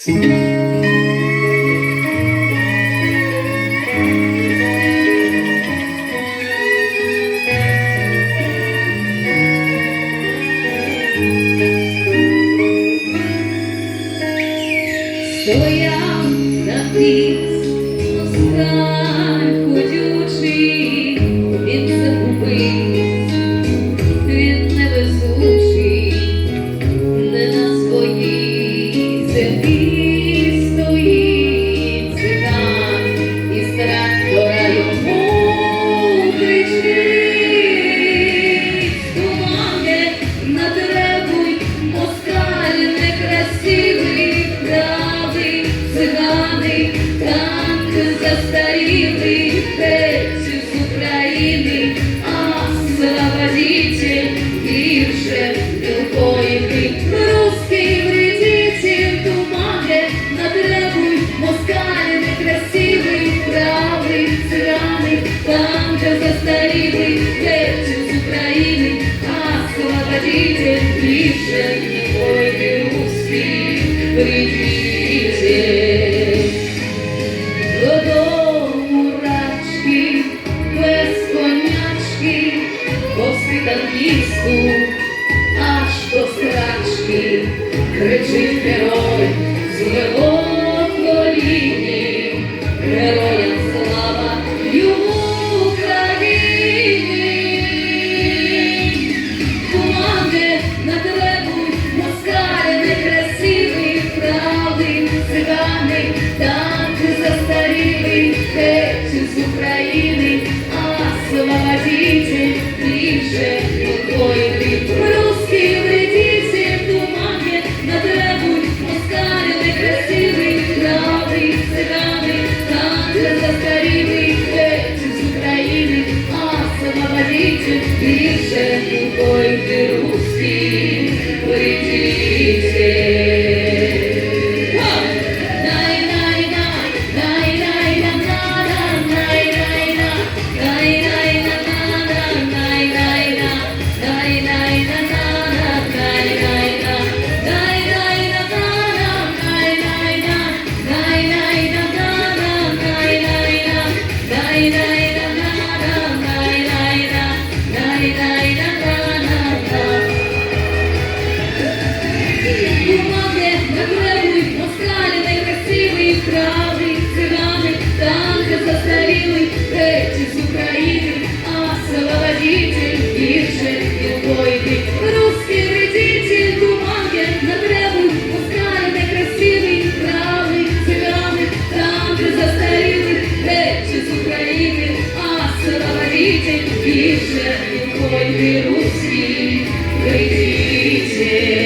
Стояв на піс, танк застарілий, геть з України, освободитель більше любої Русский вредитель, тумане натребуй, москаль некрасивий, правий, цигани, танк застарілий, геть з України, а освободитель любої русский вредитель. Кричить герой з boy. Правий, цигани, танки застарілий, геть з України, а освободитель більше любої Русский вредитель, бумаги натребуй, москалі некрасивий, правий, цигани, танки застарілий, геть з України, а освободитель більше любої Русский вредитель.